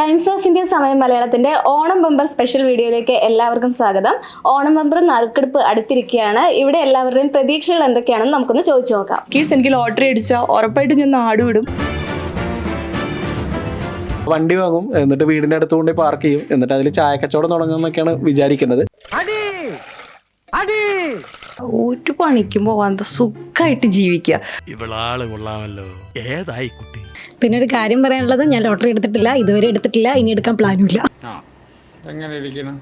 Times of India സമയം മലയാളത്തിന്റെ Onam bumper special വീഡിയോയിലേക്ക് എല്ലാവർക്കും സ്വാഗതം. ഓണം ബമ്പർ നറുക്കെടുപ്പ് അടുത്തിരിക്കുകയാണ്. ഇവിടെ എല്ലാവരുടെയും പ്രതീക്ഷകൾ എന്തൊക്കെയാണെന്ന് നമുക്കൊന്ന് ചോദിച്ചു നോക്കാം. കേസ് എനിക്ക് ലോട്ടറി അടിച്ചാൽ ഉറപ്പായിട്ട് ഞാൻ നാട് വിടും. വണ്ടി വാങ്ങും എന്നിട്ട് വീടിന്റെ അടുത്ത് കൊണ്ട് പാർക്ക് ചെയ്യും എന്നിട്ട് അതിൽ ചായ കച്ചവടം തുടങ്ങുമെന്നൊക്കെയാണ് വിചാരിക്കുന്നത്. ഒരു പണിക്കും പോവാത്ത സുഖമായിട്ട് ജീവിക്കുക ഇവളാൾ കൊള്ളാമല്ലോ. ഏതായി കുട്ടി പിന്നെ ഒരു കാര്യം പറയാനുള്ളത് ഞാൻ ലോട്ടറി എടുത്തിട്ടില്ല ഇതുവരെ എടുത്തിട്ടില്ല ഇനി എടുക്കാൻ പ്ലാനും ഇല്ല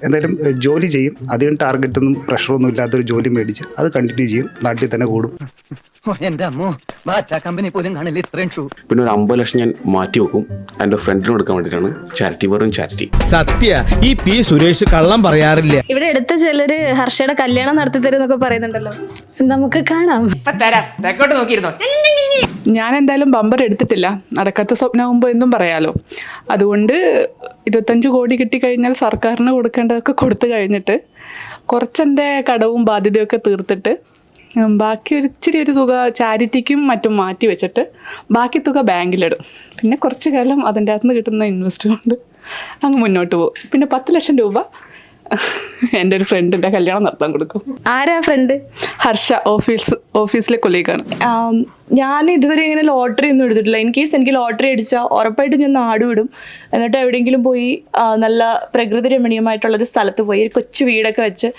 എന്തായാലും ജോലി ചെയ്യും. അധികം ടാർഗറ്റ് ഒന്നും പ്രഷറൊന്നും ഇല്ലാത്തൊരു ജോലി മേടിച്ച് അത് കണ്ടിന്യൂ ചെയ്യും. നാട്ടിൽ തന്നെ കൂടും. എന്റെ അമ്മോ ബാറ്റ കമ്പനി പോലും കാണില്ല ഇത്രയും ഷൂ പിന്നെ ഒരു അമ്പത് ലക്ഷം ഞാൻ മാറ്റി വെക്കും. എന്റെ ഫ്രണ്ടിന് കൊടുക്കാൻ വേണ്ടിയിട്ടാണ്. ചാരിറ്റി വെറും ചാരിറ്റി സത്യ ഈ പി സുരേഷ് കള്ളം പറയാറില്ല. ഇവിടെ എടുത്ത ചിലര് ഹർഷയുടെ കല്യാണം നടത്തി തരും എന്നൊക്കെ പറയുന്നുണ്ടല്ലോ. നമുക്ക് കാണാം. ഞാൻ എന്തായാലും ബമ്പർ എടുത്തിട്ടില്ല. നടക്കാത്ത സ്വപ്നമാകുമ്പോൾ എന്നും പറയാലോ. അതുകൊണ്ട് ഇരുപത്തഞ്ച് കോടി കിട്ടിക്കഴിഞ്ഞാൽ സർക്കാരിന് കൊടുക്കേണ്ടതൊക്കെ കൊടുത്തു കഴിഞ്ഞിട്ട് കുറച്ചെന്റെ കടവും ബാധ്യതയൊക്കെ തീർത്തിട്ട് ബാക്കി ഒരു ഇച്ചിരി ഒരു തുക ചാരിറ്റിക്കും മറ്റും മാറ്റി വെച്ചിട്ട് ബാക്കി തുക ബാങ്കിലിടും. പിന്നെ കുറച്ച് കാലം അതിന്റെ അകത്ത് നിന്ന് കിട്ടുന്ന ഇൻവെസ്റ്റ് കൊണ്ട് അങ്ങ് മുന്നോട്ട് പോകും. പിന്നെ പത്ത് ലക്ഷം രൂപ എന്റെ ഒരു ഫ്രണ്ടിന്റെ കല്യാണം നടത്താൻ കൊടുക്കും. ആരാ ഫ്രണ്ട് ഹർഷ ഓഫീസ് ഓഫീസിലെ കൊലീഗാണ് ഞാൻ ഇതുവരെ ഇങ്ങനെ ലോട്ടറി ഒന്നും എടുത്തിട്ടില്ല. ഇൻ കേസ് എനിക്ക് ലോട്ടറി അടിച്ചാൽ ഉറപ്പായിട്ട് ഞാൻ നാട് വിടും. എന്നിട്ട് എവിടെയെങ്കിലും പോയി നല്ല പ്രകൃതി രമണീയമായിട്ടുള്ളൊരു സ്ഥലത്ത് പോയി ഒരു കൊച്ചു വീടൊക്കെ വെച്ച്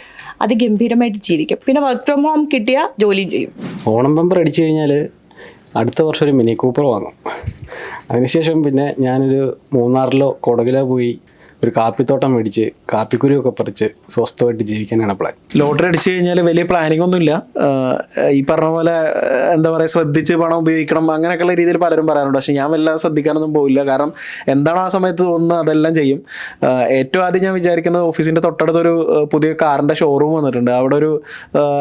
അത് ഗംഭീരമായിട്ട് ജീവിക്കും. പിന്നെ വർക്ക് ഫ്രം ഹോം കിട്ടിയ ജോലിയും ചെയ്യും. ഓണം പമ്പർ അടിച്ചു കഴിഞ്ഞാൽ അടുത്ത വർഷം ഒരു മിനി കൂപ്പർ വാങ്ങും. അതിനുശേഷം പിന്നെ ഞാനൊരു മൂന്നാറിലോ കൊടകിലോ പോയി ഒരു കാപ്പിത്തോട്ടം മേടിച്ച് കാപ്പിക്കുരുവൊക്കെ പറിച്ച് സ്വസ്ഥമായിട്ട് ജീവിക്കാനാണ് പ്ലാൻ ലോട്ടറി അടിച്ചു കഴിഞ്ഞാൽ വലിയ പ്ലാനിംഗ് ഒന്നുമില്ല. ഈ പറഞ്ഞ പോലെ എന്താ പറയുക ശ്രദ്ധിച്ച് പണം ഉപയോഗിക്കണം അങ്ങനെയൊക്കെയുള്ള രീതിയിൽ പലരും പറയാറുണ്ട്. പക്ഷെ ഞാൻ വല്ലാതെ ശ്രദ്ധിക്കാനൊന്നും പോയില്ല കാരണം എന്താണ് ആ സമയത്ത് തോന്നുന്നത് അതെല്ലാം ചെയ്യും. ഏറ്റവും ആദ്യം ഞാൻ വിചാരിക്കുന്നത് ഓഫീസിന്റെ തൊട്ടടുത്തൊരു പുതിയ കാറിന്റെ ഷോറൂം വന്നിട്ടുണ്ട്. അവിടെ ഒരു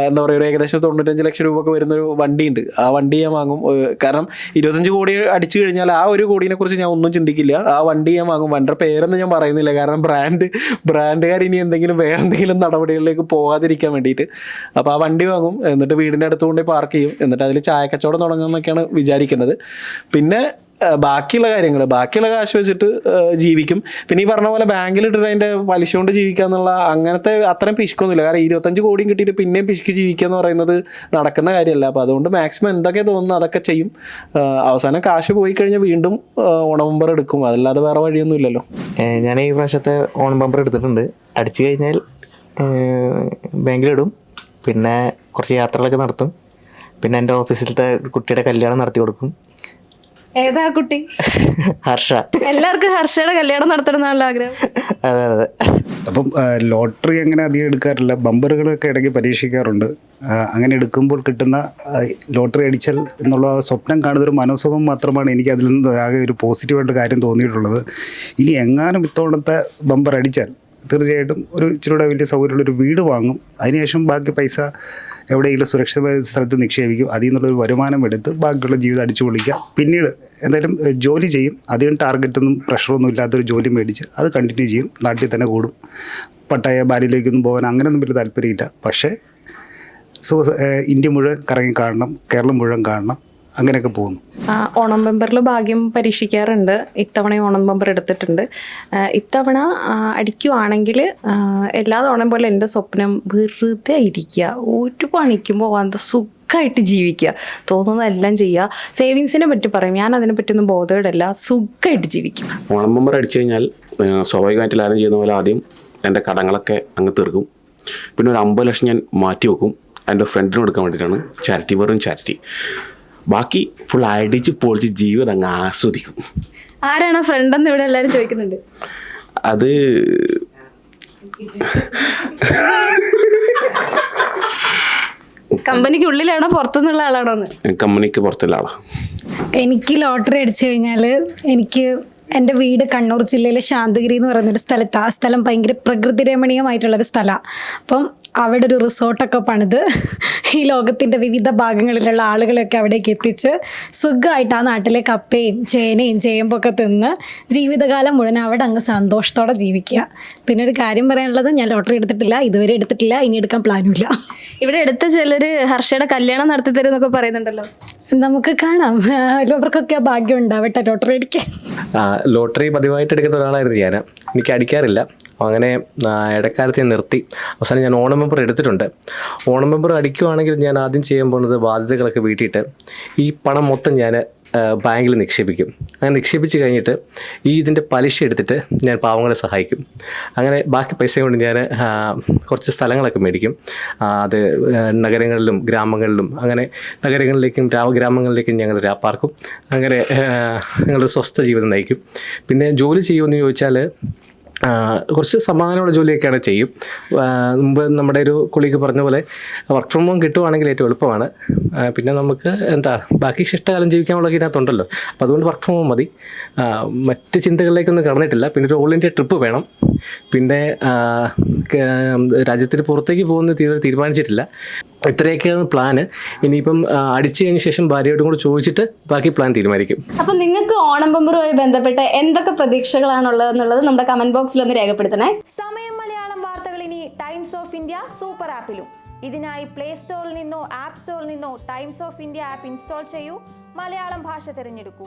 എന്താ പറയുക ഒരു ഏകദേശം തൊണ്ണൂറ്റഞ്ച് ലക്ഷം രൂപ ഒക്കെ വരുന്നൊരു വണ്ടിയുണ്ട്. ആ വണ്ടി ഞാൻ വാങ്ങും. കാരണം ഇരുപത്തഞ്ച് കോടി അടിച്ചു കഴിഞ്ഞാൽ ആ ഒരു കോടിനെ കുറിച്ച് ഞാൻ ഒന്നും ചിന്തിക്കില്ല. ആ വണ്ടി ഞാൻ വാങ്ങും. വണ്ടിയുടെ പേരൊന്നും ഞാൻ പറയുന്നില്ല. കാരണം ബ്രാൻഡ് ബ്രാൻഡുകാർ ഇനി എന്തെങ്കിലും വേറെ എന്തെങ്കിലും നടപടികളിലേക്ക് പോകാതിരിക്കാൻ വേണ്ടിയിട്ട്. അപ്പോൾ ആ വണ്ടി വാങ്ങും. എന്നിട്ട് വീടിന്റെ അടുത്ത് കൊണ്ടുപോയി പാർക്ക് ചെയ്യും. എന്നിട്ട് അതിൽ ചായക്കച്ചവടം തുടങ്ങുമെന്നൊക്കെയാണ് വിചാരിക്കുന്നത്. പിന്നെ ബാക്കിയുള്ള കാര്യങ്ങൾ ബാക്കിയുള്ള കാശ് വെച്ചിട്ട് ജീവിക്കും. പിന്നെ ഈ പറഞ്ഞ പോലെ ബാങ്കിൽ ഇട്ടിട്ട് അതിന്റെ പലിശ കൊണ്ട് ജീവിക്കുക എന്നുള്ള അങ്ങനത്തെ അത്രയും പിശുക്കൊന്നുമില്ല. കാരണം ഇരുപത്തഞ്ച് കോടിയും കിട്ടിയിട്ട് പിന്നെയും പിശുക്ക് ജീവിക്കുക എന്ന് പറയുന്നത് നടക്കുന്ന കാര്യമല്ല. അപ്പോൾ അതുകൊണ്ട് മാക്സിമം എന്തൊക്കെ തോന്നുന്നു അതൊക്കെ ചെയ്യും. അവസാനം കാശ് പോയി കഴിഞ്ഞാൽ വീണ്ടും ഓണബമ്പർ എടുക്കും. അതല്ലാതെ വേറെ വഴിയൊന്നും ഇല്ലല്ലോ ഞാൻ ഈ പ്രാവശ്യത്തെ ഓണബമ്പർ എടുത്തിട്ടുണ്ട്. അടിച്ചു കഴിഞ്ഞാൽ ബാങ്കിലിടും. പിന്നെ കുറച്ച് യാത്രകളൊക്കെ നടത്തും. പിന്നെ എന്റെ ഓഫീസിലത്തെ കുട്ടിയുടെ കല്യാണം നടത്തി കൊടുക്കും. ഏതാ കുട്ടി? ഹർഷ. എല്ലാവർക്കും ഹർഷയുടെ കല്യാണം നടത്തണം എന്നുള്ള ആഗ്രഹം. അതെ അതെ. അപ്പം ലോട്ടറി അങ്ങനെ അധികം എടുക്കാറില്ല. ബമ്പറുകളൊക്കെ ഇടയ്ക്ക് പരീക്ഷിക്കാറുണ്ട്. അങ്ങനെ എടുക്കുമ്പോൾ കിട്ടുന്ന ലോട്ടറി അടിച്ചാൽ എന്നുള്ള സ്വപ്നം കാണുന്ന ഒരു മനസ്സുഖം മാത്രമാണ് എനിക്ക് അതിൽ നിന്ന് ആകെ ഒരു പോസിറ്റീവായിട്ട് കാര്യം തോന്നിയിട്ടുള്ളത്. ഇനി എങ്ങാനും ഇത്തവണത്തെ ബമ്പർ അടിച്ചാൽ തീർച്ചയായിട്ടും ഒരു ഇച്ചിരൂടെ വലിയ സൗകര്യമുള്ളൊരു വീട് വാങ്ങും. അതിനുശേഷം ബാക്കി പൈസ എവിടെയെങ്കിലും സുരക്ഷിതമായ സ്ഥലത്ത് നിക്ഷേപിക്കും. അതിൽ നിന്നുള്ളൊരു വരുമാനം എടുത്ത് ബാക്കിയുള്ള ജീവിതം അടിച്ചു പൊളിക്കാം പിന്നീട് എന്തായാലും ജോലി ചെയ്യും. അധികം ടാർഗറ്റൊന്നും പ്രഷറൊന്നും ഇല്ലാത്തൊരു ജോലി മേടിച്ച് അത് കണ്ടിന്യൂ ചെയ്യും. നാട്ടിൽ തന്നെ കൂടും. പട്ടായ ബാലിയിലേക്കൊന്നും പോകാൻ അങ്ങനെയൊന്നും വലിയ താല്പര്യമില്ല. പക്ഷേ സോ ഇന്ത്യ മുഴുവൻ കറങ്ങി കാണണം. കേരളം മുഴുവൻ കാണണം. അങ്ങനെയൊക്കെ പോകുന്നു. ആ, ഓണം ബമ്പറിൽ ഭാഗ്യം പരീക്ഷിക്കാറുണ്ട്. ഇത്തവണ ഓണം ബമ്പർ എടുത്തിട്ടുണ്ട്. ഇത്തവണ അടിക്കുവാണെങ്കിൽ എല്ലാ തവണയും പോലെ എന്റെ സ്വപ്നം വെറുതെ ഇരിക്കുക. ഒരു പണിക്കും പോകാത്ത സുഖമായിട്ട് ജീവിക്കുക. തോന്നുന്ന എല്ലാം ചെയ്യുക. സേവിങ്സിനെ പറ്റി പറയും. ഞാൻ അതിനെ പറ്റിയൊന്നും ബോധമിടല്ല സുഖമായിട്ട് ജീവിക്കും. ഓണം ബമ്പർ അടിച്ചു കഴിഞ്ഞാൽ സ്വാഭാവികമായിട്ട് എല്ലാവരും ചെയ്യുന്ന പോലെ ആദ്യം എന്റെ കടങ്ങളൊക്കെ അങ്ങ് തീർക്കും. പിന്നെ ഒരു അമ്പത് ലക്ഷം ഞാൻ മാറ്റി വെക്കും. എന്റെ ഫ്രണ്ടിന് കൊടുക്കാൻ വേണ്ടിയിട്ടാണ്. ചാരിറ്റി വെറും ചാരിറ്റി ബാക്കി ഫുൾ അടിച്ച് പൊളിച്ച് ജീവിതം അങ്ങ് ആസ്വദിക്കും. ആരാണ് ഫ്രണ്ട് എന്ന് ഇവിടെ എല്ലാവരും ചോദിക്കുന്നുണ്ട്. അത് കമ്പനിക്ക് ഉള്ളിലാണോ പുറത്തുനിന്നുള്ള ആളാണോ എന്ന്? കമ്പനിക്ക് പുറത്തുള്ള ആളാണ് എനിക്ക് ലോട്ടറി അടിച്ചു കഴിഞ്ഞാൽ എനിക്ക് എന്റെ വീട് കണ്ണൂർ ജില്ലയിലെ ശാന്തഗിരി എന്ന് പറയുന്നൊരു സ്ഥലത്ത് ആ സ്ഥലം ഭയങ്കര പ്രകൃതി രമണീയമായിട്ടുള്ളൊരു സ്ഥലമാണ് അപ്പം അവിടെ ഒരു റിസോർട്ടൊക്കെ പണിത്. ഈ ലോകത്തിന്റെ വിവിധ ഭാഗങ്ങളിലുള്ള ആളുകളെയൊക്കെ അവിടേക്ക് എത്തിച്ച് സുഖമായിട്ട് ആ നാട്ടിലെ കപ്പയും ചേനയും ചേമ്പൊക്കെ തിന്ന് ജീവിതകാലം മുഴുവൻ അവിടെ അങ്ങ് സന്തോഷത്തോടെ ജീവിക്കുക. പിന്നെ ഒരു കാര്യം പറയാനുള്ളത് ഞാൻ ലോട്ടറി എടുത്തിട്ടില്ല ഇതുവരെ എടുത്തിട്ടില്ല ഇനി എടുക്കാൻ പ്ലാനും ഇല്ല. ഇവിടെ എടുത്ത ചിലർ ഹർഷയുടെ കല്യാണം നടത്തി തരും എന്നൊക്കെ പറയുന്നുണ്ടല്ലോ. നമുക്ക് കാണാം. എല്ലാവർക്കൊക്കെ ആ ഭാഗ്യം ഉണ്ടാവട്ടെ ലോട്ടറി അടിക്കാൻ. ലോട്ടറി പതിവായിട്ട് എടുക്കുന്ന ഒരാളായിരുന്നു ഞാൻ. എനിക്ക് അടിക്കാറില്ല. അങ്ങനെ ഇടക്കാലത്ത് ഞാൻ നിർത്തി. അവസാനം ഞാൻ ഓണം മെമ്പർ എടുത്തിട്ടുണ്ട്. ഓണം മെമ്പർ അടിക്കുവാണെങ്കിൽ ഞാൻ ആദ്യം ചെയ്യാൻ പോകുന്നത് ബാധ്യതകളൊക്കെ വീട്ടിയിട്ട് ഈ പണം മൊത്തം ഞാൻ ബാങ്കിൽ നിക്ഷേപിക്കും. അങ്ങനെ നിക്ഷേപിച്ച് കഴിഞ്ഞിട്ട് ഈ ഇതിന്റെ പലിശ എടുത്തിട്ട് ഞാൻ പാവങ്ങളെ സഹായിക്കും. അങ്ങനെ ബാക്കി പൈസ കൊണ്ട് ഞാൻ കുറച്ച് സ്ഥലങ്ങളൊക്കെ മേടിക്കും. അത് നഗരങ്ങളിലും ഗ്രാമങ്ങളിലും അങ്ങനെ നഗരങ്ങളിലേക്കും ഗ്രാമ ഗ്രാമങ്ങളിലേക്കും ഞങ്ങൾ രാപ്പാർക്കും. അങ്ങനെ ഞങ്ങളൊരു സ്വസ്ഥ ജീവിതം നയിക്കും. പിന്നെ ജോലി ചെയ്യുമെന്ന് ചോദിച്ചാൽ കുറച്ച് സമാധാനമുള്ള ജോലിയൊക്കെയാണ് ചെയ്യും. മുമ്പ് നമ്മുടെ ഒരു കുളിക്ക് പറഞ്ഞ പോലെ വർക്ക് ഫ്രം ഹോം കിട്ടുവാണെങ്കിൽ ഏറ്റവും എളുപ്പമാണ്. പിന്നെ നമുക്ക് എന്താ ബാക്കി ശിഷ്ടകാലം ജീവിക്കാനുള്ള ഇതിനകത്തുണ്ടല്ലോ. അപ്പോൾ അതുകൊണ്ട് വർക്ക് ഫ്രം ഹോം മതി. മറ്റ് ചിന്തകളിലേക്കൊന്നും കടന്നിട്ടില്ല. പിന്നെ ഒരു ഓൾ ഇന്ത്യ ട്രിപ്പ് വേണം. പിന്നെ രാജ്യത്തിന് പുറത്തേക്ക് പോകുന്ന തീരെ തീരുമാനിച്ചിട്ടില്ല. ഇത്രയൊക്കെയാണ് പ്ലാന് ഇനിയിപ്പം അടിച്ചു കഴിഞ്ഞ ശേഷം ഭാര്യയോടും കൂടെ ചോദിച്ചിട്ട് ബാക്കി പ്ലാൻ തീരുമാനിക്കും. അപ്പൊ നിങ്ങൾക്ക് ഓണം പമ്പറുമായി ബന്ധപ്പെട്ട് എന്തൊക്കെ പ്രതീക്ഷകളാണുള്ളത് എന്നുള്ളത് നമ്മുടെ കമന്റ് ബോക്സിൽ ഒന്ന് രേഖപ്പെടുത്തണേ. സമയം മലയാളം വാർത്തകൾ ഇനി ടൈംസ് ഓഫ് ഇന്ത്യ സൂപ്പർ ആപ്പിലും ഇതിനായി പ്ലേ സ്റ്റോറിൽ നിന്നോ ആപ്പ് സ്റ്റോറിൽ നിന്നോ Times of India app install ചെയ്യൂ. മലയാളം ഭാഷ തിരഞ്ഞെടുക്കൂ.